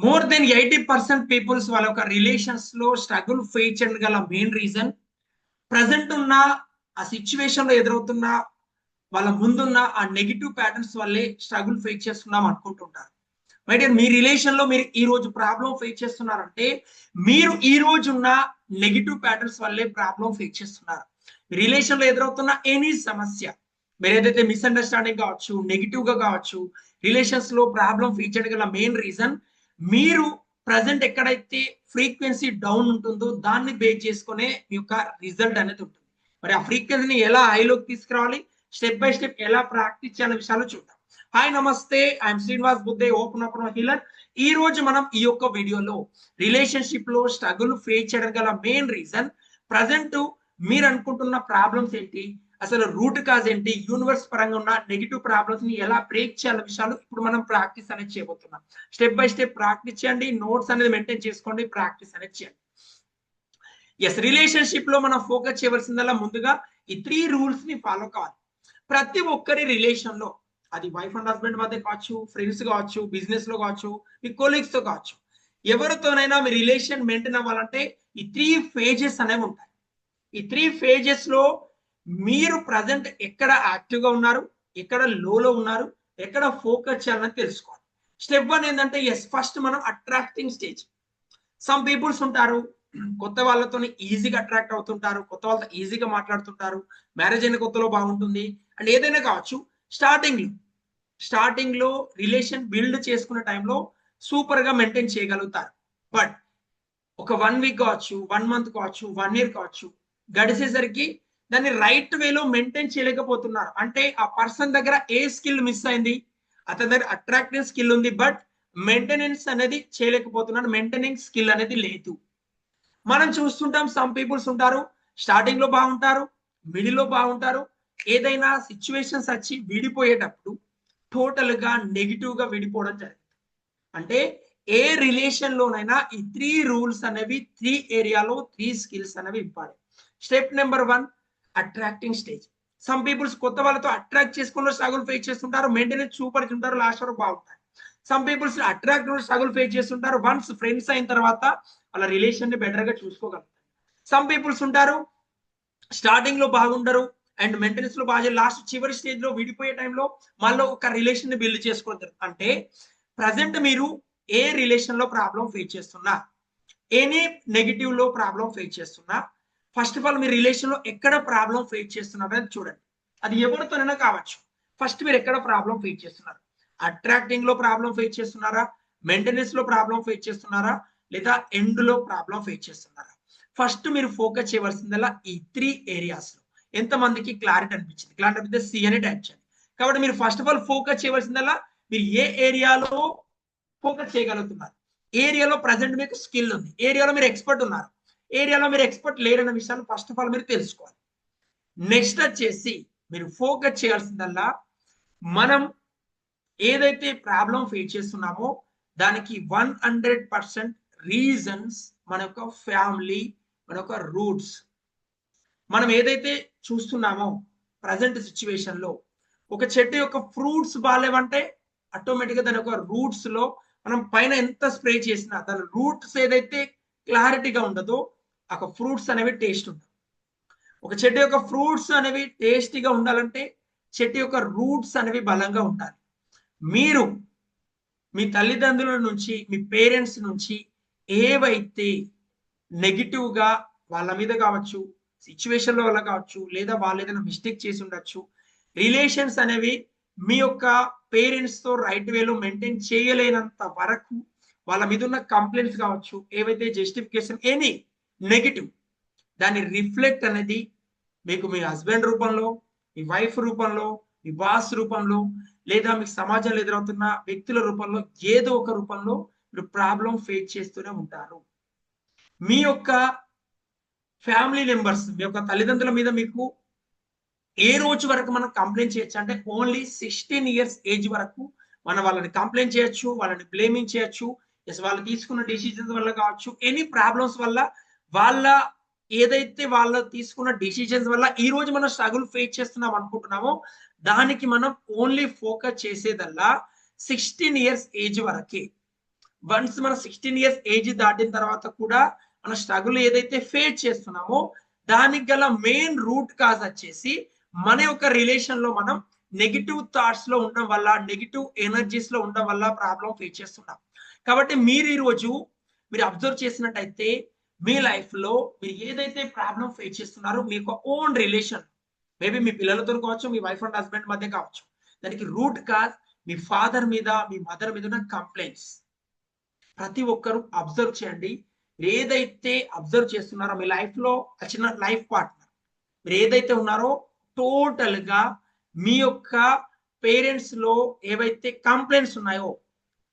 More then eighty percent peoples వాళ్ళ యొక్క రిలేషన్స్లో struggle face చేయడం గల మెయిన్ రీజన్ ప్రజెంట్ ఉన్న ఆ సిచ్యువేషన్లో ఎదురవుతున్న వాళ్ళ ముందున్న ఆ నెగిటివ్ ప్యాటర్న్స్ వల్లే స్ట్రగుల్ ఫేస్ చేస్తున్నాం అనుకుంటుంటారు. డియర్ మీ రిలేషన్లో మీరు ఈ రోజు ప్రాబ్లం ఫేస్ చేస్తున్నారంటే మీరు ఈ రోజు ఉన్న నెగిటివ్ ప్యాటర్న్స్ వల్లే ప్రాబ్లం ఫేస్ చేస్తున్నారు. రిలేషన్లో ఎదురవుతున్న ఎనీ సమస్య మీరు ఏదైతే మిస్అండర్స్టాండింగ్ కావచ్చు నెగిటివ్గా కావచ్చు రిలేషన్స్లో ప్రాబ్లం ఫీచర్ చేయడం గల మెయిన్ రీజన్ మీరు ప్రజెంట్ ఎక్కడైతే ఫ్రీక్వెన్సీ డౌన్ ఉంటుందో దాన్ని బేస్ చేసుకునే మీ యొక్క రిజల్ట్ అనేది ఉంటుంది. మరి ఆ ఫ్రీక్వెన్సీని ఎలా హైలోకి తీసుకురావాలి? స్టెప్ బై స్టెప్ ఎలా ప్రాక్టీస్ చేయాలనే విషయాలు చూద్దాం. హాయ్ నమస్తే ఐఎమ్ శ్రీనివాస్ బుద్ధే ఓపెన్ ఓపెన్ హీలర్ ఈ రోజు మనం ఈ యొక్క వీడియోలో రిలేషన్షిప్లో స్ట్రగుల్ ఫేస్ చేయడం గల మెయిన్ రీజన్ ప్రజెంట్ మీరు అనుకుంటున్న ప్రాబ్లమ్స్ ఏంటి? అసలు రూట్ కాజ్ ఏంటి? యూనివర్స్ పరంగా ఉన్న నెగిటివ్ ప్రాబ్లమ్స్ని ఎలా బ్రేక్ చేయాలి విషయాలు ఇప్పుడు మనం ప్రాక్టీస్ అనేది చేయబోతున్నాం. స్టెప్ బై స్టెప్ ప్రాక్టీస్ చేయండి. నోట్స్ అనేది మెయింటైన్ చేసుకోండి. ప్రాక్టీస్ అనేది చేయండి. ఎస్ రిలేషన్షిప్లో మనం ఫోకస్ చేయవలసిందల్లా ముందుగా ఈ త్రీ రూల్స్ని ఫాలో కావాలి. ప్రతి ఒక్కరి రిలేషన్లో అది వైఫ్ అండ్ హస్బెండ్ మధ్య కావచ్చు ఫ్రెండ్స్ కావచ్చు బిజినెస్లో కావచ్చు మీ కొలీగ్స్తో కావచ్చు ఎవరితోనైనా మీ రిలేషన్ మెయింటైన్ అవ్వాలంటే ఈ త్రీ ఫేజెస్ అనేవి ఉంటాయి. ఈ త్రీ ఫేజెస్లో మీరు ప్రజెంట్ ఎక్కడ యాక్టివ్గా ఉన్నారు ఎక్కడ లోలో ఉన్నారు ఎక్కడ ఫోకస్ చేయాలని తెలుసుకోవాలి. స్టెప్ వన్ ఏంటంటే ఎస్ ఫస్ట్ మనం అట్రాక్టింగ్ స్టేజ్ సమ్ పీపుల్స్ ఉంటారు కొత్త వాళ్ళతో ఈజీగా అట్రాక్ట్ అవుతుంటారు కొత్త వాళ్ళతో ఈజీగా మాట్లాడుతుంటారు మ్యారేజ్ అయిన కొత్తలో బాగుంటుంది. అండ్ ఏదైనా కావచ్చు స్టార్టింగ్ స్టార్టింగ్లో స్టార్టింగ్లో రిలేషన్ బిల్డ్ చేసుకునే టైంలో సూపర్గా మెయింటైన్ చేయగలుగుతారు. బట్ ఒక వన్ వీక్ కావచ్చు వన్ మంత్ కావచ్చు వన్ ఇయర్ కావచ్చు గడిచేసరికి దాన్ని రైట్ వేలో మెయింటైన్ చేయలేకపోతున్నారు. అంటే ఆ పర్సన్ దగ్గర ఏ స్కిల్ మిస్ అయింది అతని దగ్గర అట్రాక్టివ్ స్కిల్ ఉంది బట్ మెయింటెనెన్స్ అనేది చేయలేకపోతున్నాడు మెయింటెనింగ్ స్కిల్ అనేది లేదు. మనం చూస్తుంటాం సమ్ పీపుల్స్ ఉంటారు స్టార్టింగ్లో బాగుంటారు మిడిల్లో బాగుంటారు. ఏదైనా సిచ్యువేషన్స్ వచ్చి విడిపోయేటప్పుడు టోటల్గా నెగిటివ్గా విడిపోవడం జరిగింది అంటే ఏ రిలేషన్ లోనైనా ఈ త్రీ రూల్స్ అనేవి త్రీ ఏరియాలో త్రీ స్కిల్స్ అనేవి important. Step number one attracting stage some peoples కొత్త వాళ్ళతో అట్రాక్ట్ చేసుకున్న స్ట్రగుల్ ఫేస్ చేస్తుంటారు మెయింటెనెన్స్ సూపర్ ఉంటారు లాస్ట్ వరకు బాగుంటారు. Some peoples attract struggle face చేస్తుంటారు వన్స్ ఫ్రెండ్స్ అయిన తర్వాత వాళ్ళ రిలేషన్ని బెటర్గా చూసుకోగలుగుతారు. సమ్ పీపుల్స్ ఉంటారు స్టార్టింగ్లో బాగుండరు అండ్ మెయింటెనెన్స్లో బాగా లాస్ట్ చివరి స్టేజ్లో విడిపోయే టైంలో మళ్ళీ ఒక రిలేషన్ని బిల్డ్ చేసుకోవడం అంటే ప్రజెంట్ మీరు ఏ రిలేషన్లో ప్రాబ్లం ఫేస్ చేస్తున్నా ఎనీ నెగిటివ్లో ప్రాబ్లం ఫేస్ చేస్తున్నా ఫస్ట్ ఆఫ్ ఆల్ మీ రిలేషన్లో ఎక్కడ ప్రాబ్లం ఫేస్ చేస్తున్నారు అనేది చూడండి. అది ఎవరితోనైనా కావచ్చు. ఫస్ట్ మీరు ఎక్కడ ప్రాబ్లం ఫేస్ చేస్తున్నారు? అట్రాక్టింగ్లో ప్రాబ్లం ఫేస్ చేస్తున్నారా? మెయింటెనెన్స్లో ప్రాబ్లం ఫేస్ చేస్తున్నారా? లేదా ఎండ్లో ప్రాబ్లం ఫేస్ చేస్తున్నారా? ఫస్ట్ మీరు ఫోకస్ చేయవలసిందల్లా ఈ త్రీ ఏరియాస్లో. ఎంతమందికి క్లారిటీ అనిపించింది? క్లారిటీ అనిపిస్తే సి అని టైప్ చేయండి కాబట్టి మీరు ఫస్ట్ ఆఫ్ ఆల్ ఫోకస్ చేయవలసిందల్లా మీరు ఏ ఏరియాలో ఫోకస్ చేయగలుగుతున్నారు? ఏరియాలో ప్రజెంట్ మీకు స్కిల్ ఉంది. ఏరియాలో మీరు ఎక్స్పర్ట్ ఉన్నారు. ఏరియాలో మీరు ఎక్స్పర్ట్ లేరన్న విషయాన్ని ఫస్ట్ ఆఫ్ ఆల్ మీరు తెలుసుకోవాలి. నెక్స్ట్ వచ్చేసి మీరు ఫోకస్ చేయాల్సిందల్లా మనం ఏదైతే ప్రాబ్లం ఫేస్ చేస్తున్నామో దానికి వన్ హండ్రెడ్ పర్సెంట్ రీజన్స్ మన యొక్క ఫ్యామిలీ మన యొక్క రూట్స్ మనం ఏదైతే చూస్తున్నామో ప్రజెంట్ సిచ్యువేషన్లో ఒక చెట్టు యొక్క ఫ్రూట్స్ బాగాలేవంటే ఆటోమేటిక్గా దాని యొక్క రూట్స్లో మనం పైన ఎంత స్ప్రే చేసినా దాని రూట్స్ ఏదైతే క్లారిటీగా ఉండదో ఒక ఫ్రూట్స్ అనేవి టేస్ట్ ఉండవు ఒక చెట్టు యొక్క ఫ్రూట్స్ అనేవి టేస్టీగా ఉండాలంటే చెట్టు యొక్క రూట్స్ అనేవి బలంగా ఉండాలి. మీరు మీ తల్లిదండ్రుల నుంచి మీ పేరెంట్స్ నుంచి ఏవైతే నెగిటివ్గా వాళ్ళ మీద కావచ్చు సిచ్యువేషన్ వల్ల కావచ్చు లేదా వాళ్ళు ఏదైనా మిస్టేక్ చేసి ఉండొచ్చు రిలేషన్స్ అనేవి మీ యొక్క పేరెంట్స్తో రైట్ వేలో మెయింటైన్ చేయలేనంత వరకు వాళ్ళ మీద ఉన్న కంప్లైంట్స్ కావచ్చు ఏవైతే జస్టిఫికేషన్ ఎనీ నెగిటివ్ దాన్ని రిఫ్లెక్ట్ అనేది మీకు మీ హస్బెండ్ రూపంలో మీ వైఫ్ రూపంలో మీ బాస్ రూపంలో లేదా మీకు సమాజంలో ఎదురవుతున్న వ్యక్తుల రూపంలో ఏదో ఒక రూపంలో మీరు ప్రాబ్లం ఫేస్ చేస్తూనే ఉంటారు. మీ యొక్క ఫ్యామిలీ మెంబర్స్ మీ యొక్క తల్లిదండ్రుల మీద మీకు ఏ రోజు వరకు మనం కంప్లైంట్ చేయొచ్చు? అంటే ఓన్లీ సిక్స్టీన్ ఇయర్స్ ఏజ్ వరకు మనం వాళ్ళని కంప్లైంట్ చేయొచ్చు వాళ్ళని బ్లేమింగ్ చేయొచ్చు. ఎస్ వాళ్ళు తీసుకున్న డిసిజన్స్ వల్ల కావచ్చు. ఎనీ ప్రాబ్లమ్స్ వల్ల వాళ్ళ ఏదైతే వాళ్ళ తీసుకున్న డిసిజన్స్ వల్ల ఈ రోజు మనం స్ట్రగుల్ ఫేస్ చేస్తున్నాం అనుకుంటున్నామో దానికి మనం ఓన్లీ ఫోకస్ చేసేదల్లా సిక్స్టీన్ ఇయర్స్ ఏజ్ వరకే. వన్స్ మన సిక్స్టీన్ ఇయర్స్ ఏజ్ దాటిన తర్వాత కూడా మన స్ట్రగుల్ ఏదైతే ఫేస్ చేస్తున్నామో దానికి గల మెయిన్ రూట్ కాజ్ వచ్చేసి మన యొక్క రిలేషన్లో మనం నెగిటివ్ థాట్స్లో ఉండడం వల్ల నెగిటివ్ ఎనర్జీస్లో ఉండడం వల్ల ప్రాబ్లం ఫేస్ చేస్తున్నాం. కాబట్టి మీరు ఈరోజు మీరు అబ్జర్వ్ చేసినట్టయితే మీ లైఫ్లో మీరు ఏదైతే ప్రాబ్లం ఫేస్ చేస్తున్నారో మీ యొక్క ఓన్ రిలేషన్ మేబీ మీ పిల్లలతో కావచ్చు మీ వైఫ్ అండ్ హస్బెండ్ మధ్య కావచ్చు దానికి రూట్ కాజ్ మీ ఫాదర్ మీద మీ మదర్ మీద ఉన్న కంప్లైంట్స్ ప్రతి ఒక్కరు అబ్జర్వ్ చేయండి. మీరు ఏదైతే అబ్జర్వ్ చేస్తున్నారో మీ లైఫ్లో చిన్న లైఫ్ పార్ట్నర్ మీరు ఏదైతే ఉన్నారో టోటల్గా మీ యొక్క పేరెంట్స్లో ఏవైతే కంప్లైంట్స్ ఉన్నాయో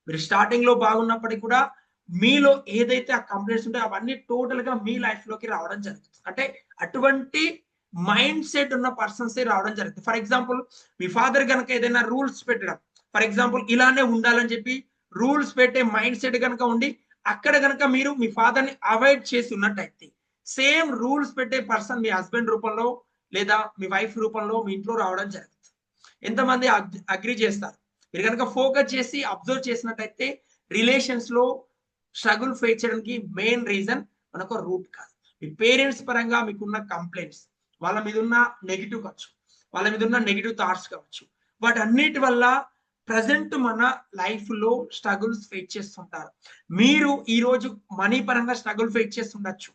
మీరు స్టార్టింగ్లో బాగున్నప్పటికీ కూడా మీలో ఏదైతే ఆ కంప్లైంట్స్ ఉంటాయో అవన్నీ టోటల్గా మీ లైఫ్లోకి రావడం జరుగుతుంది. అంటే అటువంటి మైండ్ సెట్ ఉన్న పర్సన్స్ రావడం జరుగుతుంది. ఫర్ ఎగ్జాంపుల్ మీ ఫాదర్ కనుక ఏదైనా రూల్స్ పెట్టడం. ఫర్ ఎగ్జాంపుల్ ఇలానే ఉండాలని చెప్పి రూల్స్ పెట్టే మైండ్ సెట్ కనుక ఉండి అక్కడ కనుక మీరు మీ ఫాదర్ని అవాయిడ్ చేసి ఉన్నట్టయితే సేమ్ రూల్స్ పెట్టే పర్సన్ మీ హస్బెండ్ రూపంలో లేదా మీ వైఫ్ రూపంలో మీ ఇంట్లో రావడం జరుగుతుంది. ఎంతమంది అగ్రి చేస్తారు? మీరు కనుక ఫోకస్ చేసి అబ్జర్వ్ చేసినట్టయితే రిలేషన్స్లో స్ట్రగుల్ ఫేస్ చేయడానికి మెయిన్ రీజన్ మనకు రూట్ కాజ్ మీ పేరెంట్స్ పరంగా మీకున్న కంప్లైంట్స్ వాళ్ళ మీద ఉన్న నెగిటివ్ కావచ్చు వాళ్ళ మీద ఉన్న నెగిటివ్ థాట్స్ కావచ్చు వాటి అన్నిటి వల్ల ప్రజెంట్ మన లైఫ్లో స్ట్రగుల్స్ ఫేస్ చేస్తుంటారు. మీరు ఈ రోజు మనీ పరంగా స్ట్రగుల్ ఫేస్ చేస్తుండొచ్చు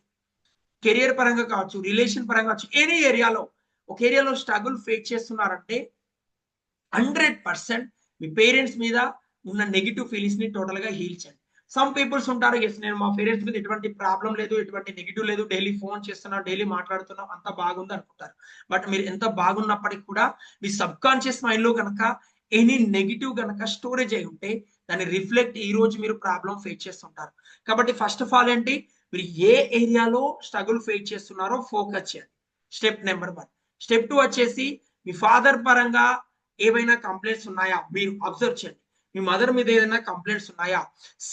కెరియర్ పరంగా కావచ్చు రిలేషన్ పరంగా కావచ్చు ఎనీ ఏరియాలో ఒక ఏరియాలో స్ట్రగుల్ ఫేస్ చేస్తున్నారంటే హండ్రెడ్ పర్సెంట్ మీ పేరెంట్స్ మీద ఉన్న నెగిటివ్ ఫీలింగ్స్ని టోటల్గా హీల్ చేయండి. సమ్ పీపుల్స్ ఉంటారు ఎస్ నేను మా పేరెంట్స్ మీద ఎటువంటి ప్రాబ్లం లేదు ఎటువంటి నెగిటివ్ లేదు. డైలీ ఫోన్ చేస్తున్నా డైలీ మాట్లాడుతున్నాం అంత బాగుంది అనుకుంటారు. బట్ మీరు ఎంత బాగున్నప్పటికీ కూడా మీ సబ్ కాన్షియస్ మైండ్లో కనుక ఎనీ నెగిటివ్ కనుక స్టోరేజ్ అయి ఉంటే దాన్ని రిఫ్లెక్ట్ ఈ రోజు మీరు ప్రాబ్లం ఫేస్ చేస్తుంటారు. కాబట్టి ఫస్ట్ ఆఫ్ ఆల్ ఏంటి? మీరు ఏ ఏరియాలో స్ట్రగుల్ ఫేస్ చేస్తున్నారో ఫోకస్ చేయండి step number one step two వచ్చేసి మీ ఫాదర్ పరంగా ఏవైనా కంప్లైంట్స్ ఉన్నాయా? మీరు అబ్జర్వ్ చేయండి. మీ మదర్ మీద ఏదైనా కంప్లైంట్స్ ఉన్నాయా?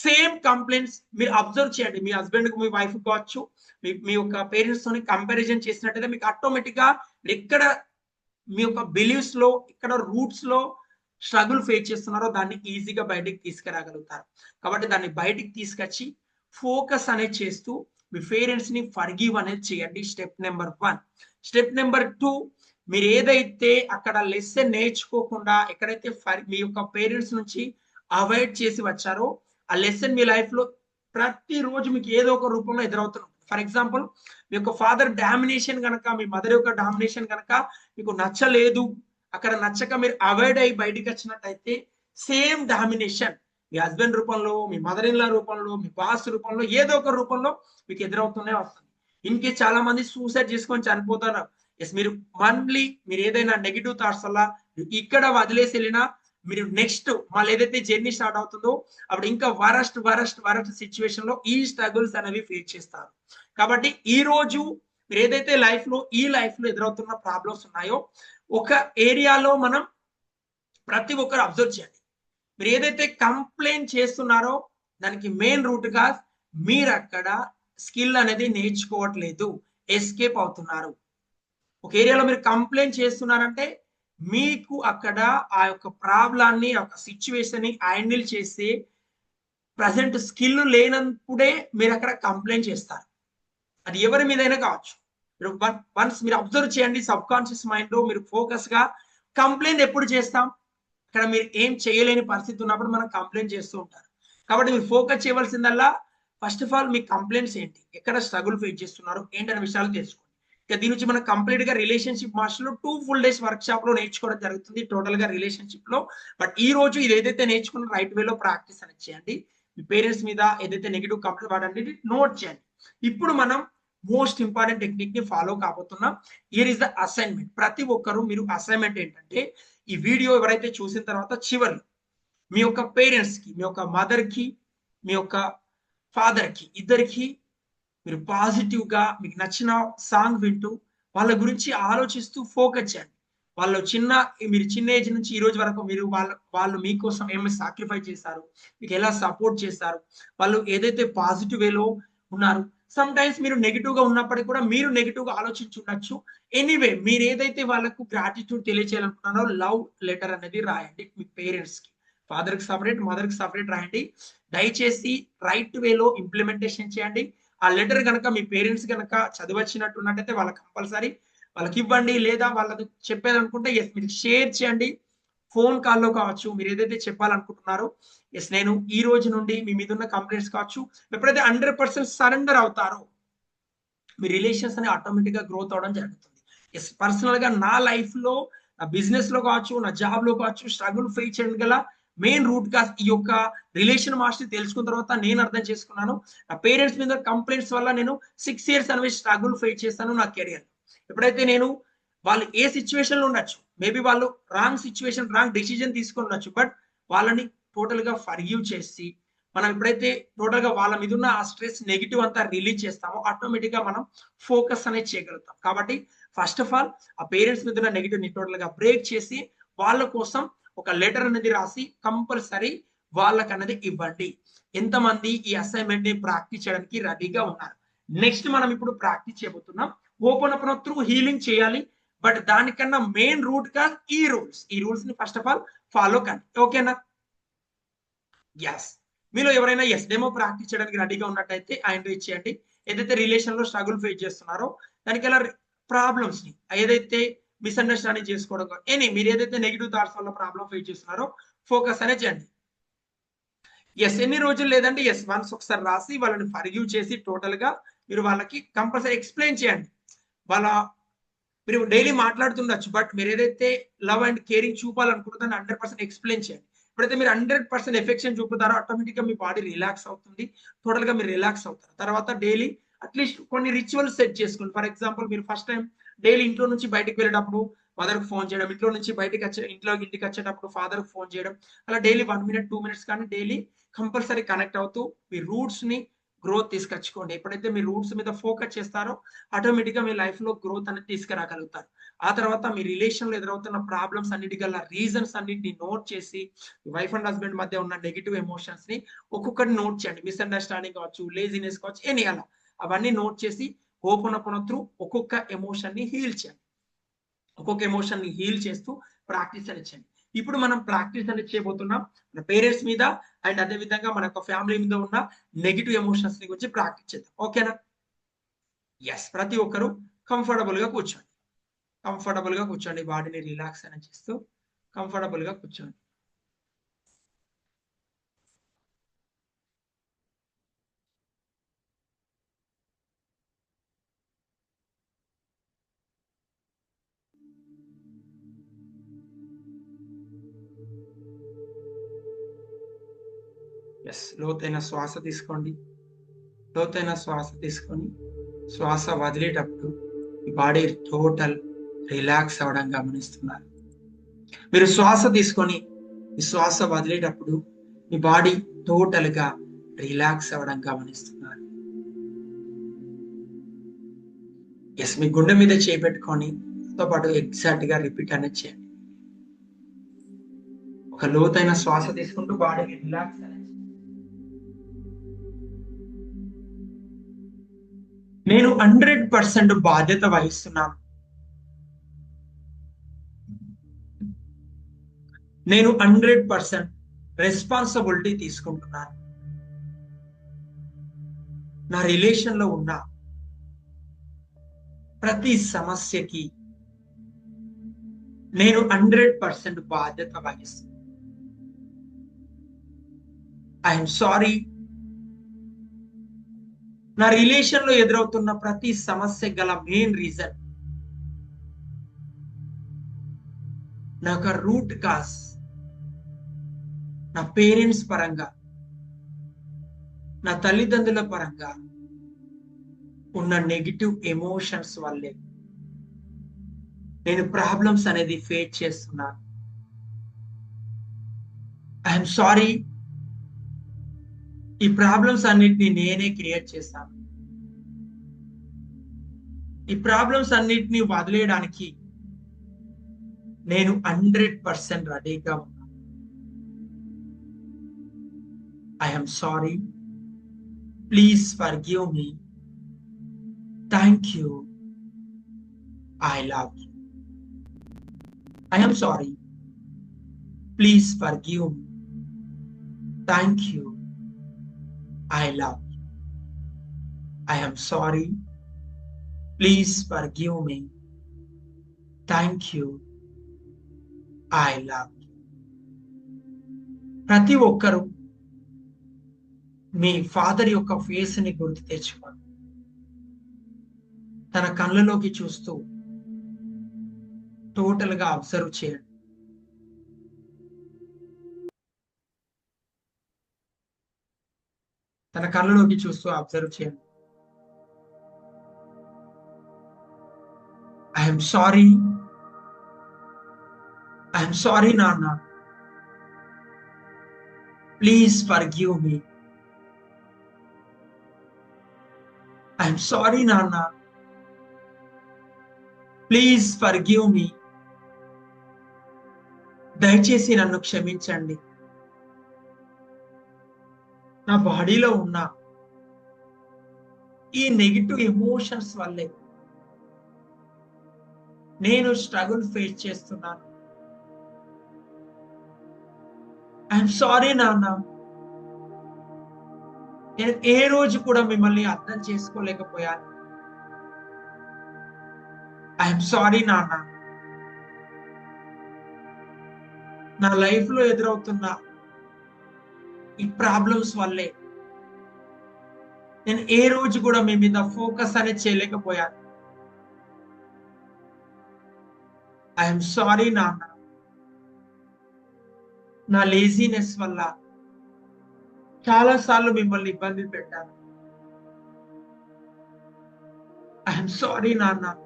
సేమ్ కంప్లైంట్స్ మీరు అబ్జర్వ్ చేయండి. మీ హస్బెండ్కు మీ వైఫ్ కావచ్చు మీ మీ యొక్క పేరెంట్స్ తోని కంపారిజన్ చేసినట్టయితే మీకు ఆటోమేటిక్గా ఎక్కడ మీ యొక్క బిలీవ్స్లో ఇక్కడ రూట్స్లో స్ట్రగుల్ ఫేస్ చేస్తున్నారో దాన్ని ఈజీగా బయటికి తీసుకురాగలుగుతారు. కాబట్టి దాన్ని బయటికి తీసుకొచ్చి ఫోకస్ అనేది చేస్తూ మీ పేరెంట్స్ని ఫర్గివ్ అనేది చేయండి. Step number one step number two మీరు ఏదైతే అక్కడ లెసన్ నేర్చుకోకుండా ఎక్కడైతే మీ యొక్క పేరెంట్స్ నుంచి అవాయిడ్ చేసి వచ్చారో ఆ లెసన్ మీ లైఫ్లో ప్రతి రోజు మీకు ఏదో ఒక రూపంలో ఎదురవుతుంది. ఫర్ ఎగ్జాంపుల్ మీ యొక్క ఫాదర్ డామినేషన్ కనుక మీ మదర్ యొక్క డామినేషన్ కనుక మీకు నచ్చలేదు అక్కడ నచ్చక మీరు అవాయిడ్ అయ్యి బయటికి వచ్చినట్టయితే సేమ్ డామినేషన్ మీ హస్బెండ్ రూపంలో మీ మదర్ ఇన్ లా రూపంలో మీ బాస్ రూపంలో ఏదో ఒక రూపంలో మీకు ఎదురవుతూనే వస్తుంది. ఇంకే చాలా మంది సూసైడ్ చేసుకొని చనిపోతారు ఎస్ మీరు మంత్లీ మీరు ఏదైనా నెగిటివ్ థాట్స్ వల్ల ఇక్కడ వదిలేసి వెళ్ళినా మీరు నెక్స్ట్ మళ్ళీ ఏదైతే జర్నీ స్టార్ట్ అవుతుందో అప్పుడు ఇంకా వరస్ట్ వరస్ట్ వరస్ట్ సిచ్యువేషన్లో ఈ స్ట్రగుల్స్ అనేవి ఫేస్ చేస్తారు. కాబట్టి ఈ రోజు మీరు ఏదైతే లైఫ్లో ఈ లైఫ్లో ఎదురవుతున్న ప్రాబ్లమ్స్ ఉన్నాయో ఒక ఏరియాలో మనం ప్రతి ఒక్కరు అబ్జర్వ్ చేయండి. మీరు ఏదైతే కంప్లైంట్ చేస్తున్నారో దానికి మెయిన్ రూట్గా మీరు అక్కడ స్కిల్ అనేది నేర్చుకోవట్లేదు ఎస్కేప్ అవుతున్నారు. ఒక ఏరియాలో మీరు కంప్లైంట్ చేస్తున్నారంటే మీకు అక్కడ ఆ యొక్క ప్రాబ్లాన్ని యొక్క సిచ్యువేషన్ని హ్యాండిల్ చేస్తే ప్రజెంట్ స్కిల్ లేనప్పుడే మీరు అక్కడ కంప్లైంట్ చేస్తారు. అది ఎవరి మీదైనా కావచ్చు. మీరు వన్స్ మీరు అబ్జర్వ్ చేయండి సబ్ కాన్షియస్ మైండ్లో మీరు ఫోకస్గా కంప్లైంట్ ఎప్పుడు చేస్తాం? అక్కడ మీరు ఏం చేయలేని పరిస్థితి ఉన్నప్పుడు మనం కంప్లైంట్ చేస్తూ ఉంటారు. కాబట్టి మీరు ఫోకస్ చేయవలసిందల్లా ఫస్ట్ ఆఫ్ ఆల్ మీ కంప్లైంట్స్ ఏంటి? ఎక్కడ స్ట్రగుల్ ఫేస్ చేస్తున్నారు? ఏంటనే విషయాలు తెలుసుకోండి. ఇక దీని నుంచి మనం కంప్లీట్గా రిలేషన్షిప్ మాస్టర్లో టూ ఫుల్ డేస్ వర్క్ షాప్లో నేర్చుకోవడం జరుగుతుంది. టోటల్గా రిలేషన్షిప్లో. బట్ ఈ రోజు ఇది ఏదైతే నేర్చుకున్న రైట్ వేలో ప్రాక్టీస్ అనేది చేయండి. మీ పేరెంట్స్ మీద ఏదైతే నెగిటివ్ కంప్లైంట్ వాడండి నోట్ చేయండి. ఇప్పుడు మనం మోస్ట్ ఇంపార్టెంట్ టెక్నిక్ని ఫాలో కాబోతున్నాం. ఇయర్ ఇస్ ద అసైన్మెంట్ ప్రతి ఒక్కరు మీరు అసైన్మెంట్ ఏంటంటే ఈ వీడియో ఎవరైతే చూసిన తర్వాత చివరి మీ యొక్క పేరెంట్స్కి మీ యొక్క మదర్కి మీ యొక్క ఫాదర్కి ఇద్దరికి మీరు పాజిటివ్గా మీకు నచ్చిన సాంగ్ వింటూ వాళ్ళ గురించి ఆలోచిస్తూ ఫోకస్ చేయండి. వాళ్ళు చిన్న మీరు చిన్న ఏజ్ నుంచి ఈ రోజు వరకు మీరు వాళ్ళ వాళ్ళు మీకోసం ఏమైనా సాక్రిఫై చేశారు? మీకు ఎలా సపోర్ట్ చేస్తారు వాళ్ళు ఏదైతే పాజిటివ్ వేలో ఉన్నారు సమ్ టైమ్స్ మీరు నెగిటివ్గా ఉన్నప్పటికీ కూడా మీరు నెగిటివ్గా ఆలోచించుండొచ్చు ఎనీవే మీరు ఏదైతే వాళ్ళకు గ్రాటిట్యూడ్ తెలియచేయాలనుకున్నారో లవ్ లెటర్ అనేది రాయండి మీ పేరెంట్స్కి. ఫాదర్కి సపరేట్ మదర్కి సపరేట్ రాయండి. దయచేసి రైట్ వేలో ఇంప్లిమెంటేషన్ చేయండి. ఆ లెటర్ కనుక మీ పేరెంట్స్ కనుక చదివచ్చినట్టున్నట్టయితే వాళ్ళకి కంపల్సరీ వాళ్ళకి ఇవ్వండి లేదా వాళ్ళకి చెప్పేది అనుకుంటే ఎస్ మీరు షేర్ చేయండి. ఫోన్ కాల్లో కావచ్చు మీరు ఏదైతే చెప్పాలనుకుంటున్నారో ఎస్ నేను ఈ రోజు నుండి మీ మీద ఉన్న కంప్లైంట్స్ కావచ్చు ఎప్పుడైతే హండ్రెడ్ పర్సెంట్ సరెండర్ అవుతారో మీ రిలేషన్స్ అనేవి ఆటోమేటిక్గా గ్రోత్ అవడం జరుగుతుంది. ఎస్ పర్సనల్గా నా లైఫ్లో నా బిజినెస్లో కావచ్చు నా జాబ్లో కావచ్చు స్ట్రగుల్ ఫేస్ చేయడం గల మెయిన్ రూట్గా ఈ యొక్క రిలేషన్ మాస్టర్ తెలుసుకున్న తర్వాత నేను అర్థం చేసుకున్నాను. నా పేరెంట్స్ మీద కంప్లైంట్స్ వల్ల నేను సిక్స్ ఇయర్స్ అనేవి స్ట్రగుల్ ఫేస్ చేస్తాను నా కెరియర్. ఎప్పుడైతే నేను వాళ్ళు ఏ సిచ్యువేషన్లో ఉండొచ్చు మేబీ వాళ్ళు రాంగ్ సిచ్యువేషన్ రాంగ్ డెసిజన్ తీసుకొని ఉండొచ్చు బట్ వాళ్ళని టోటల్గా చేసి మనం ఎప్పుడైతే టోటల్గా వాళ్ళ మీద ఉన్న ఆ స్ట్రెస్ నెగిటివ్ అంతా రిలీజ్ చేస్తామో ఆటోమేటిక్గా మనం ఫోకస్ అనేది చేయగలుగుతాం. కాబట్టి ఫస్ట్ ఆఫ్ ఆల్ ఆ పేరెంట్స్ మీద ఉన్న నెగిటివ్ని టోటల్గా బ్రేక్ చేసి వాళ్ళ కోసం ఒక లెటర్ అనేది రాసి కంపల్సరీ వాళ్ళకి అనేది ఇవ్వండి. ఎంతమంది ఈ అసైన్మెంట్ని ప్రాక్టీస్ చేయడానికి రెడీగా ఉన్నారు? నెక్స్ట్ మనం ఇప్పుడు ప్రాక్టీస్ చేయబోతున్నాం. ఓపెన్ అప్ త్రూ హీలింగ్ చేయాలి. బట్ దానికన్నా మెయిన్ రూట్గా ఈ రూల్స్ ఈ రూల్స్ని ఫస్ట్ ఆఫ్ ఆల్ ఫాలో కండి. ఓకేనా ఎస్ మీలో ఎవరైనా ఎస్ డెమో ప్రాక్టీస్ చేయడానికి రెడీగా ఉన్నట్టయితే ఆయన రీచ్ చేయండి. ఏదైతే రిలేషన్లో స్ట్రగుల్ ఫేస్ చేస్తున్నారో దానికి ఎలా ప్రాబ్లమ్స్ని ఏదైతే మిస్అండర్స్టాండింగ్ చేసుకోవడం ఎనీ మీరు ఏదైతే నెగిటివ్ థాట్స్ వల్ల ప్రాబ్లం ఫేస్ చేస్తున్నారో ఫోకస్ అనే చేయండి. ఎస్ ఎన్ని రోజులు లేదంటే ఎస్ వన్స్ ఒకసారి రాసి వాళ్ళని ఫర్గ్యూ చేసి టోటల్గా మీరు వాళ్ళకి కంపల్సరీ ఎక్స్ప్లెయిన్ చేయండి. వాళ్ళ మీరు డైలీ మాట్లాడుతుండొచ్చు బట్ మీరు ఏదైతే లవ్ అండ్ కేరింగ్ చూపాలనుకుంటుందో హండ్రెడ్ పర్సెంట్ ఎక్స్ప్లెయిన్ చేయండి. ఎప్పుడైతే మీరు హండ్రెడ్ పర్సెంట్ ఎఫెక్షన్ చూపుతారో ఆటోమేటిక్గా మీ బాడీ రిలాక్స్ అవుతుంది. టోటల్గా మీరు రిలాక్స్ అవుతారు. తర్వాత డైలీ అట్లీస్ట్ కొన్ని రిచువల్స్ సెట్ చేసుకోండి. ఫర్ ఎగ్జాంపుల్ మీరు ఫస్ట్ టైం డైలీ ఇంట్లో నుంచి బయటకు వెళ్ళేటప్పుడు మదర్కు ఫోన్ చేయడం ఇంట్లో నుంచి బయటకు వచ్చే ఇంట్లో ఇంటికి వచ్చేటప్పుడు ఫాదర్కి ఫోన్ చేయడం అలా daily one minute two minutes కానీ డైలీ కంపల్సరీ కనెక్ట్ అవుతూ మీ రూట్స్ని గ్రోత్ తీసుకొచ్చుకోండి. ఎప్పుడైతే మీ రూట్స్ మీద ఫోకస్ చేస్తారో ఆటోమేటిక్గా మీ లైఫ్లో గ్రోత్ అనేది తీసుకురాగలుగుతారు. ఆ తర్వాత మీ రిలేషన్లో ఎదురవుతున్న ప్రాబ్లమ్స్ అన్నిటి గల రీజన్స్ అన్నిటిని నోట్ చేసి వైఫ్ అండ్ హస్బెండ్ మధ్య ఉన్న నెగిటివ్ ఎమోషన్స్ని ఒక్కొక్కటి నోట్ చేయండి. మిస్అండర్స్టాండింగ్ కావచ్చు లేజినెస్ కావచ్చు ఎనీ అలా అవన్నీ నోట్ చేసి ఓపెన్ త్రూ ఒక్కొక్క ఎమోషన్ని హీల్ చేయండి ఒక్కొక్క ఎమోషన్ని హీల్ చేస్తూ ప్రాక్టీస్ అనేది చేయండి ఇప్పుడు మనం ప్రాక్టీస్ అనేది చేయబోతున్నాం. మన పేరెంట్స్ మీద అండ్ అదే విధంగా మన యొక్క ఫ్యామిలీ మీద ఉన్న నెగిటివ్ ఎమోషన్స్ని గురించి ప్రాక్టీస్ చేద్దాం. ఓకేనా ఎస్ ప్రతి ఒక్కరు కంఫర్టబుల్గా కూర్చోండి. కంఫర్టబుల్గా కూర్చోండి. బాడీని రిలాక్స్ అని చేస్తూ కంఫర్టబుల్గా కూర్చోండి. లోతైన శ్వాస తీసుకోండి. లోతైన శ్వాస తీసుకొని శ్వాస వదిలేటప్పుడు బాడీ టోటల్ రిలాక్స్ అవ్వడం గమనిస్తున్నారు. మీరు శ్వాస తీసుకొని మీ శ్వాస వదిలేటప్పుడు మీ బాడీ టోటల్గా రిలాక్స్ అవ్వడం గమనిస్తున్నారు. ఎస్ మీ గుండె మీద చేపెట్టుకొని తో పాటు ఎగ్జాక్ట్గా రిపీట్ అనేది చేయండి. ఒక లోతైన శ్వాస తీసుకుంటూ బాడీని రిలాక్స్ అనేది నేను హండ్రెడ్ పర్సెంట్ బాధ్యత వహిస్తున్నాను. నేను హండ్రెడ్ పర్సెంట్ రెస్పాన్సిబిలిటీ తీసుకుంటున్నాను. నా రిలేషన్లో ఉన్న ప్రతి సమస్యకి నేను హండ్రెడ్ పర్సెంట్ బాధ్యత వహిస్తున్నాను. ఐఎమ్ సారీ నా రిలేషన్లో ఎదురవుతున్న ప్రతి సమస్య గల మెయిన్ రీజన్ నాకు రూట్ కాస్ నా పేరెంట్స్ పరంగా. నా తల్లిదండ్రుల పరంగా ఉన్న నెగిటివ్ ఎమోషన్స్ వల్లే నేను ప్రాబ్లమ్స్ అనేది ఫేస్ చేస్తున్నాను ఐఎమ్ సారీ ఈ ప్రాబ్లమ్స్ అన్నిటిని నేనే క్రియేట్ చేశాను. ఈ ప్రాబ్లమ్స్ అన్నిటిని వదిలేయడానికి నేను హండ్రెడ్ పర్సెంట్ రెడీగా ఉన్నాను I'm sorry please forgive me thank you I love you I'm sorry please forgive me thank you I love. I am sorry please forgive me. Thank you I love ప్రతి ఒక్కరూ మీ father యొక్క ఫేస్ని గుర్తు తెచ్చుకోండి. తన కళ్ళలోకి చూస్తూ టోటల్గా అబ్జర్వ్ చేయండి. తన కళ్ళలోకి చూస్తూ అబ్జర్వ్ చేయండి. ఐఎమ్ సారీ ఐఎమ్ సారీ నాన్న please forgive me I'm sorry నాన్న ప్లీజ్ ఫర్ గివ్ మీ దయచేసి నన్ను క్షమించండి. నా బాడీలో ఉన్న ఈ నెగిటివ్ ఎమోషన్స్ వల్లే నేను స్ట్రగుల్ ఫేస్ చేస్తున్నాను. ఐఎమ్ సారీ నాన్న. నేను ఏ రోజు కూడా మిమ్మల్ని అర్థం చేసుకోలేకపోయాను. ఐఎమ్ సారీ నాన్న. నా లైఫ్లో ఎదురవుతున్న ఈ ప్రాబ్లమ్స్ వల్లే. నేను ఏ రోజు కూడా మీ మీద ఫోకస్ అనేది చేయలేకపోయాను. ఐఎమ్ సారీ నాన్న. నా లేజీనెస్ వల్ల చాలా సార్లు మిమ్మల్ని ఇబ్బంది పెట్టాను. ఐఎమ్ సారీ నాన్న.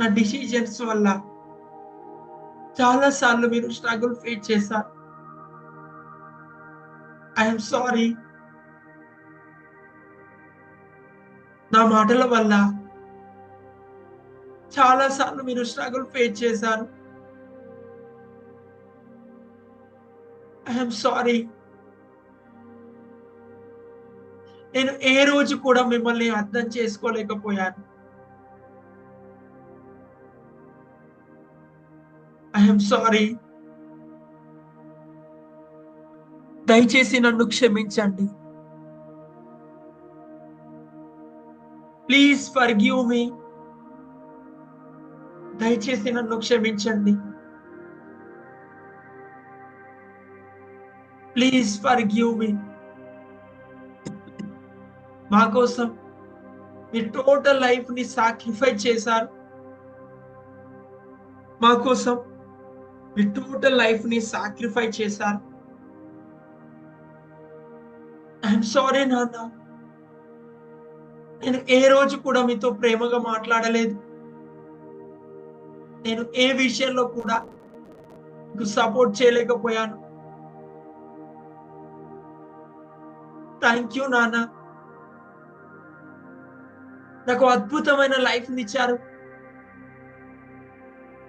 నా డిసిజన్స్ వల్ల చాలా సార్లు మీరు స్ట్రగుల్ ఫేస్ చేశారు. ఐఎమ్ సారీ నా మాటల వల్ల చాలా సార్లు మీరు స్ట్రగుల్ ఫేస్ చేశారు. ఐఎమ్ సారీ నేను ఏ రోజు కూడా మిమ్మల్ని అర్థం చేసుకోలేకపోయాను. ఐఎమ్ సారీ దయచేసి నన్ను క్షమించండి. ప్లీజ్ ఫర్ గివ్ మీ దయచేసి నన్ను క్షమించండి. ప్లీజ్ ఫర్ గివ్ మీ మా కోసం మీ టోటల్ లైఫ్ని సాక్రిఫై చేశారు. మా కోసం మీ టోటల్ లైఫ్ని సాక్రిఫై చేశారు. ఐఎమ్ సారీ నాన్న. నేను ఏ రోజు కూడా మీతో ప్రేమగా మాట్లాడలేదు. నేను ఏ విషయంలో కూడా మీకు సపోర్ట్ చేయలేకపోయాను. థ్యాంక్ యూ నాన్న. నాకు అద్భుతమైన లైఫ్ ఇచ్చారు.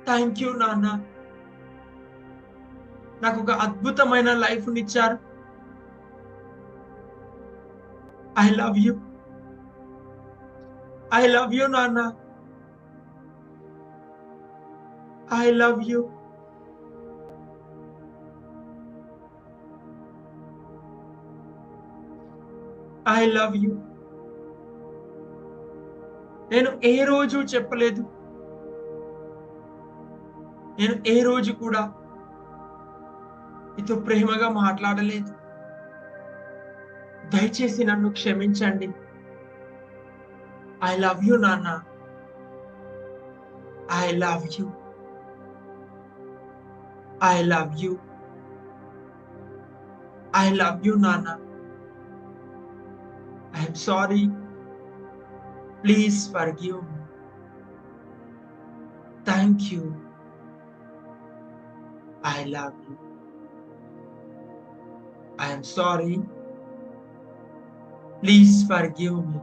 థ్యాంక్ యూ నాన్న. నాకు ఒక అద్భుతమైన లైఫ్ ఇచ్చారు. I love you. I love you, Nana. I love you. I love you నేను ఏ రోజు చెప్పలేదు నేను ఏ రోజు కూడా నీతో ప్రేమగా మాట్లాడలేదు దయచేసి నన్ను క్షమించండి. ఐ లవ్ యూ నాన్న. I love you I love you I love you నాన్న. I'm sorry please forgive me thank you I love you I'm sorry please forgive me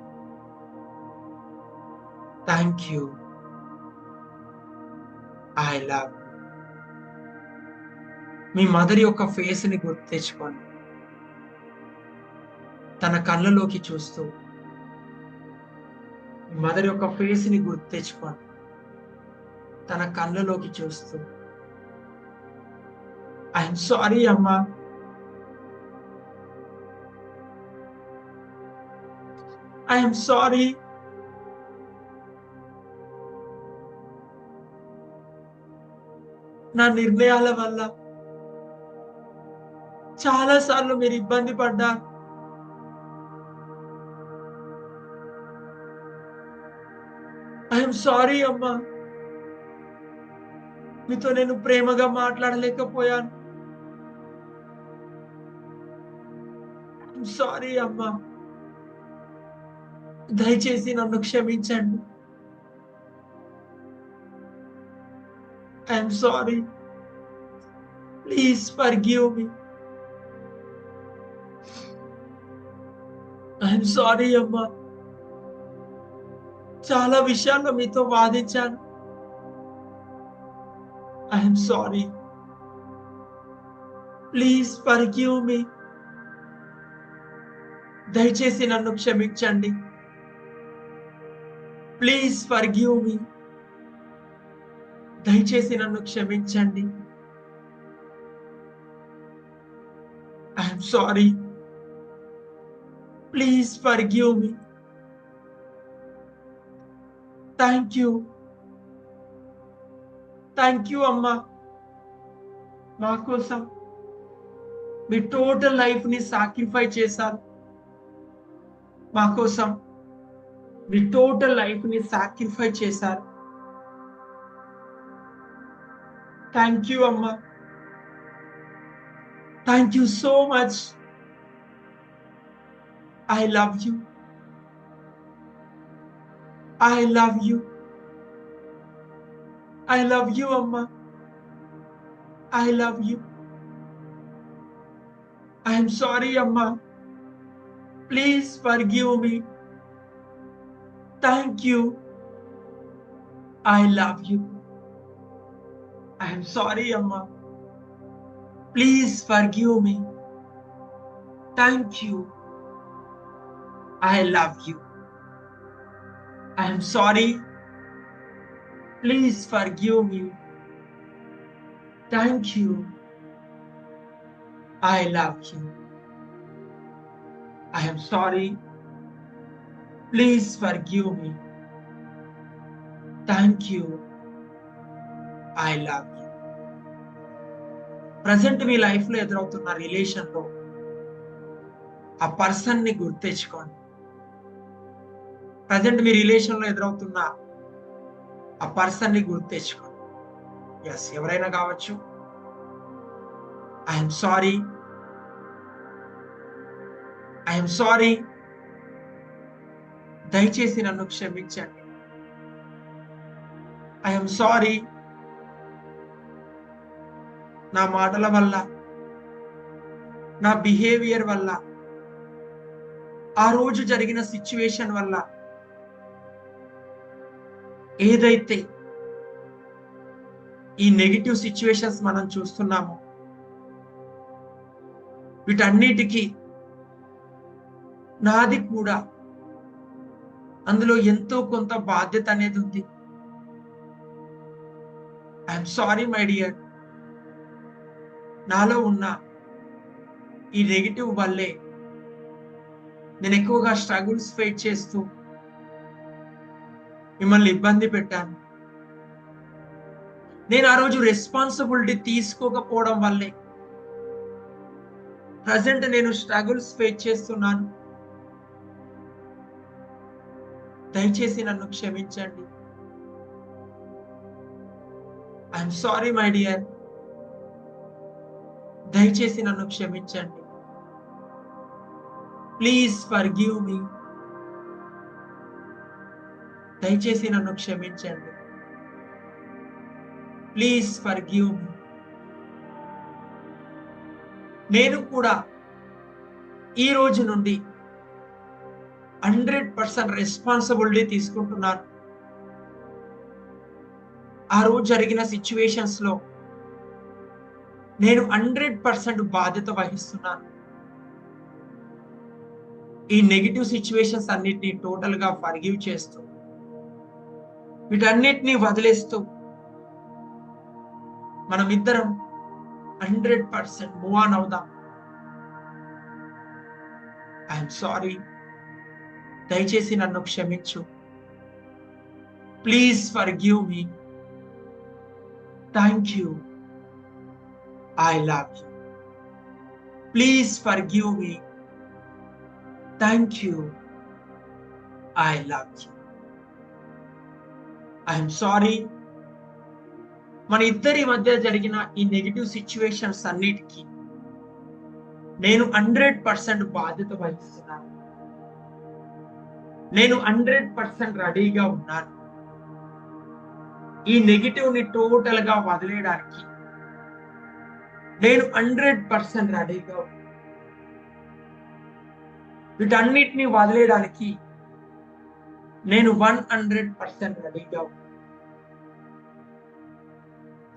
thank you I love me mother యొక్క ఫేస్ని గుర్తు తెచ్చుకోండి. తన కళ్ళలోకి చూస్తూ మీ mother యొక్క ఫేస్ని గుర్తు తెచ్చుకోండి. తన కళ్ళలోకి చూస్తూ. ఐఎమ్ సారీ అమ్మా. ఐఎమ్ సారీ నా నిర్ణయాల వల్ల చాలా సార్లు మీరు ఇబ్బంది పడ్డారు ఐఎమ్ సారీ అమ్మా. మీతో నేను ప్రేమగా మాట్లాడలేకపోయాను. సారీ అమ్మా. దయచేసి నన్ను క్షమించండి. I'm sorry please forgive me I'm sorry అమ్మా. చాలా విషయాల్లో మీతో వాదించాను. I'm sorry please forgive me దయచేసి నన్ను క్షమించండి. ప్లీజ్ ఫర్ గివ్ మీ దయచేసి నన్ను క్షమించండి. I'm sorry please forgive me thank you thank you అమ్మా. మా కోసం మీ టోటల్ లైఫ్ని సాక్రిఫై చేశారు. మా కోసం మీ టోటల్ లైఫ్ని సాక్రిఫై చేశారు. థ్యాంక్ యూ అమ్మా. Thank you so much I love you I love you I love you అమ్మా. I love you I'm sorry అమ్మా. Please forgive me Thank you. I love you. I am sorry, Amma. Please forgive me. Thank you. I love you. I am sorry. Please forgive me. Thank you. I love you. I am sorry. Please forgive me. Thank you. I love you. Present మీ లైఫ్లో ఎదురవుతున్న రిలేషన్లో ఆ పర్సన్ని గుర్తించుకోండి present మీ రిలేషన్లో ఎదురవుతున్న ఆ పర్సన్ని గుర్తించుకోండి yes ఎవరైనా కావచ్చు ఐఎమ్ సారీ ఐఎమ్ సారీ దయచేసి నన్ను క్షమించండి. ఐఎమ్ సారీ నా మాటల వల్ల నా బిహేవియర్ వల్ల ఆ రోజు జరిగిన సిచ్యువేషన్ వల్ల ఏదైతే ఈ నెగిటివ్ సిచ్యువేషన్స్ మనం చూస్తున్నామో వీటన్నిటికీ నాది కూడా అందులో ఎంతో కొంత బాధ్యత అనేది ఉంది. ఐఎమ్ సారీ మై డియర్ నాలో ఉన్న ఈ నెగిటివ్ వల్లే నేను ఎక్కువగా స్ట్రగుల్స్ ఫేస్ చేస్తూ మిమ్మల్ని ఇబ్బంది పెట్టాను. నేను ఆ రోజు రెస్పాన్సిబిలిటీ తీసుకోకపోవడం వల్లే ప్రజెంట్ నేను స్ట్రగుల్స్ ఫేస్ చేస్తున్నాను. దయచేసి నన్ను క్షమించండి. ఐఎమ్ సారీ మై డియర్ దయచేసి నన్ను క్షమించండి. ప్లీజ్ ఫర్ గివ్ మీ దయచేసి నన్ను క్షమించండి. ప్లీజ్ ఫర్ గివ్ మీ నేను కూడా ఈ రోజు నుండి హండ్రెడ్ పర్సెంట్ రెస్పాన్సిబిలిటీ తీసుకుంటున్నాను ఆ రోజు జరిగిన సిచ్యువేషన్స్లో నేను హండ్రెడ్ పర్సెంట్ బాధ్యత వహిస్తున్నాను. ఈ నెగిటివ్ సిచ్యువేషన్స్ అన్నిటినీ టోటల్గా ఫర్గివ్ చేస్తూ వీటన్నిటినీ వదిలేస్తూ మనం ఇద్దరం హండ్రెడ్ పర్సెంట్ మూవ్ ఆన్ అవుదాం. I'm sorry. దయచేసి నన్ను క్షమించు. Please forgive me thank you I love you please forgive me thank you I love you I'm sorry మన ఇద్దరి మధ్య జరిగిన ఈ నెగిటివ్ సిచ్యువేషన్స్ అన్నిటికీ నేను హండ్రెడ్ పర్సెంట్ బాధ్యత వహిస్తున్నాను. నేను హండ్రెడ్ పర్సెంట్ రెడీగా ఉన్నాను. ఈ నెగిటివ్ని టోటల్గా వదిలేయడానికి నేను హండ్రెడ్ పర్సెంట్ రెడీగా ఉన్నాను వీటన్నిటిని వదిలేయడానికి నేను వన్ హండ్రెడ్ పర్సెంట్ రెడీగా ఉన్నాను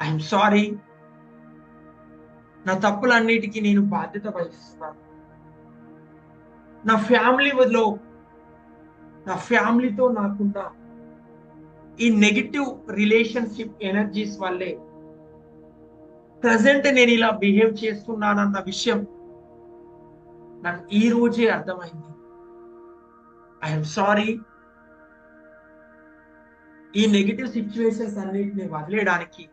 ఐఎమ్ సారీ. నా తప్పులన్నిటికీ నేను బాధ్యత వహిస్తున్నాను. నా ఫ్యామిలీలో నా ఫ్యామిలీతో నాకున్న ఈ నెగిటివ్ రిలేషన్షిప్ ఎనర్జీస్ వల్లే ప్రజెంట్ నేను ఇలా బిహేవ్ చేస్తున్నానన్న విషయం నాకు ఈ రోజే అర్థమైంది. ఐఎమ్ సారీ ఈ నెగిటివ్ సిచ్యువేషన్స్ అన్నిటిని వదిలేయడానికి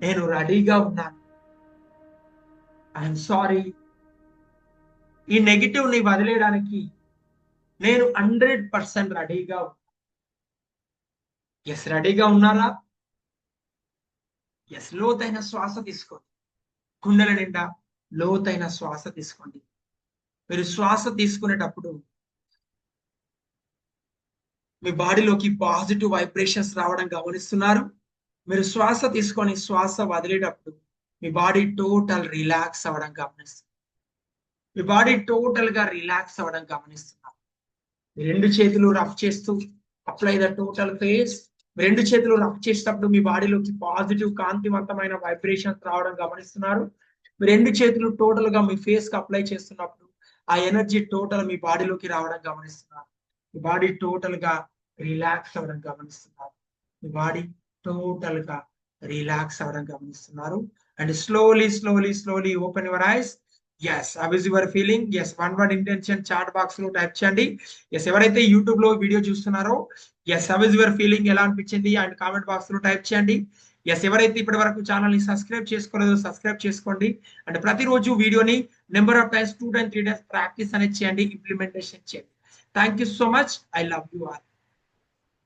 నేను రెడీగా ఉన్నాను. ఐఎమ్ సారీ ఈ నెగిటివ్ని వదిలేయడానికి నేను హండ్రెడ్ పర్సెంట్ రెడీగా ఎస్ రెడీగా ఉన్నారా? ఎస్ లోతైన శ్వాస తీసుకోండి. కుండల నిండా లోతైన శ్వాస తీసుకోండి. మీరు శ్వాస తీసుకునేటప్పుడు మీ బాడీలోకి పాజిటివ్ వైబ్రేషన్స్ రావడం గమనిస్తున్నారు. మీరు శ్వాస తీసుకొని శ్వాస వదిలేటప్పుడు మీ బాడీ టోటల్ రిలాక్స్ అవ్వడం గమనిస్తుంది. మీ బాడీ టోటల్గా రిలాక్స్ అవ్వడం గమనిస్తుంది. రెండు చేతులు రఫ్ చేస్తూ అప్లై ద టోటల్ ఫేస్ రెండు చేతులు రఫ్ చేసేటప్పుడు మీ బాడీలోకి పాజిటివ్ కాంతివంతమైన వైబ్రేషన్స్ రావడం గమనిస్తున్నారు. రెండు చేతులు టోటల్గా మీ ఫేస్కి అప్లై చేస్తున్నప్పుడు ఆ ఎనర్జీ టోటల్ మీ బాడీలోకి రావడం గమనిస్తున్నారు. మీ బాడీ టోటల్గా రిలాక్స్ అవ్వడం గమనిస్తున్నారు. మీ బాడీ టోటల్గా రిలాక్స్ అవ్వడం గమనిస్తున్నారు. And slowly slowly slowly open your eyes yes how is your feeling yes one word intention chat బాక్స్లో టైప్ చేయండి. ఎస్ ఎవరైతే యూట్యూబ్లో వీడియో చూస్తున్నారో yes how is is your feeling ఎలా అనిపించింది? అండ్ కామెంట్ బాక్స్లో టైప్ చేయండి. ఎస్ ఎవరైతే ఇప్పటి వరకు ఛానల్ని సబ్స్క్రైబ్ చేసుకోలేదో సబ్స్క్రైబ్ చేసుకోండి. అండ్ ప్రతిరోజు వీడియోని number of times two time three days practice అనేది చేయండి ఇంప్లిమెంటేషన్ చేయండి. Thank you so much I love you all